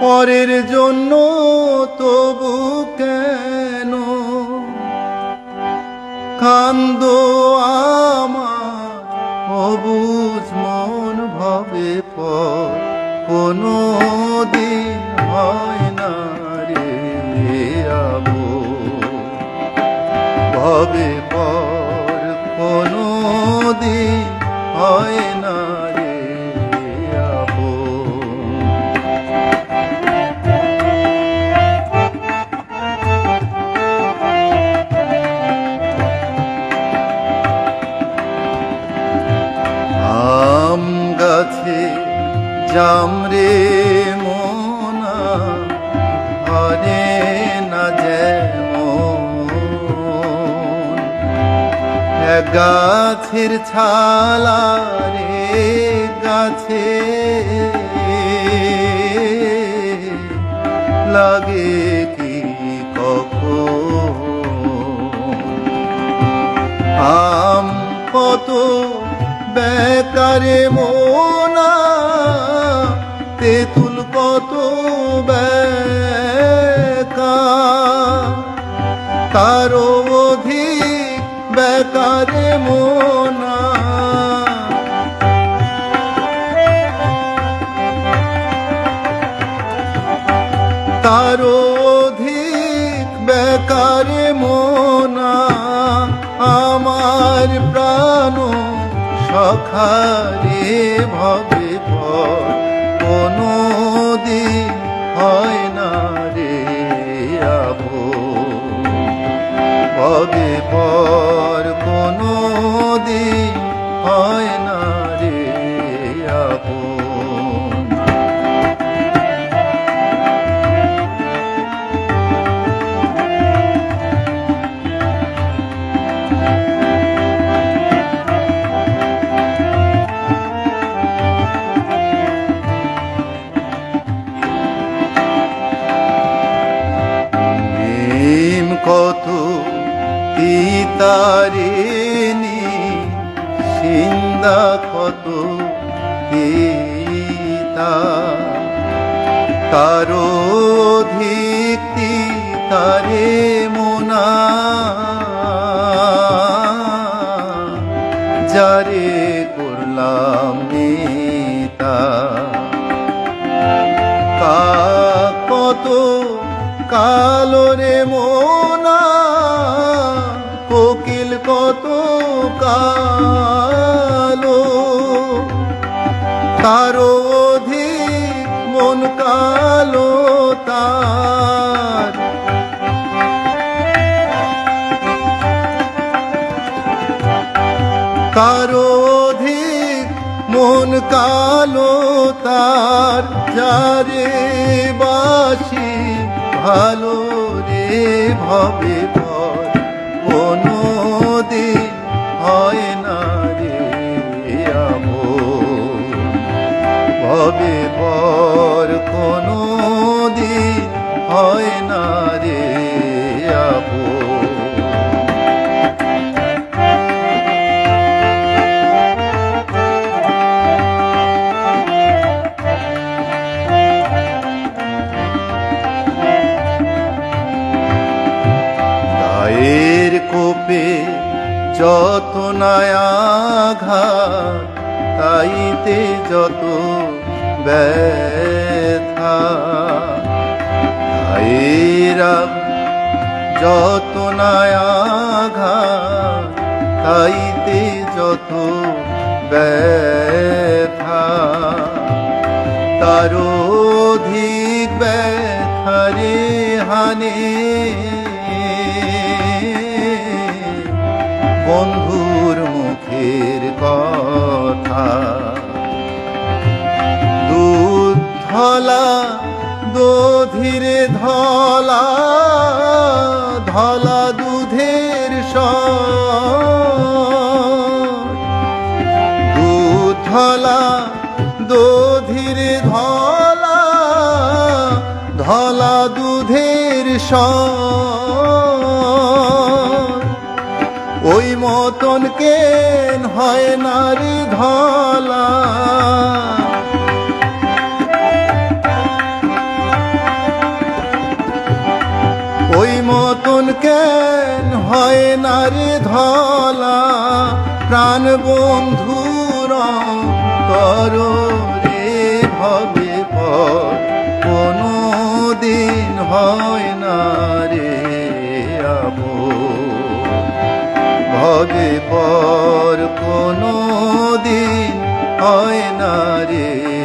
পরের জন্য তবু কেন? কান্দ আমার, অবুজ মন ভাবে পর কোনো দিন হয় না রে আবো ভবে পর জামরে মোনা ধরে না এক গাছের ছালা রে গাছে লাগে কি আম কত বেকারে মোনা বেকার তারও অধিক বেকারে মোনা। তারও অধিক বেকারে মোনা। আমার প্রাণ সখারে ভবে হয় না রে আবো নিম কত তিতারিনি কত তিতা তার অধিক তারে মোনা। যারে করলাম নেতা। কা কত কালো রে মোনা। কোকিল কত কালো। অধিক মন কালো তার। কারও মন কালো তার যারে বাসি ভালো রে ভবে পর। ভবে পর কোনো দিন হয় না রে গায়ের কোপে যত নয়াঘাত তাইতে যত ব্যথা। গায়েরা যত নয়াঘাত তাইতে যত ব্যথা। তার অধিক ব্যথারে হানে। বন্ধুর মুখের কথা ধলা, দধিরে ধলা ধলা দুধের দুধ ধলা, দধিরে ধলা ধলা দুধের সর। ওই মতন কেন হয় নারী ধলা? হয় না রে ধলা? প্রাণ বন্ধুর করো রে ভবে কোনো দিন হয় না রে আবো। ভবে পর কোনো দিন হয় না রে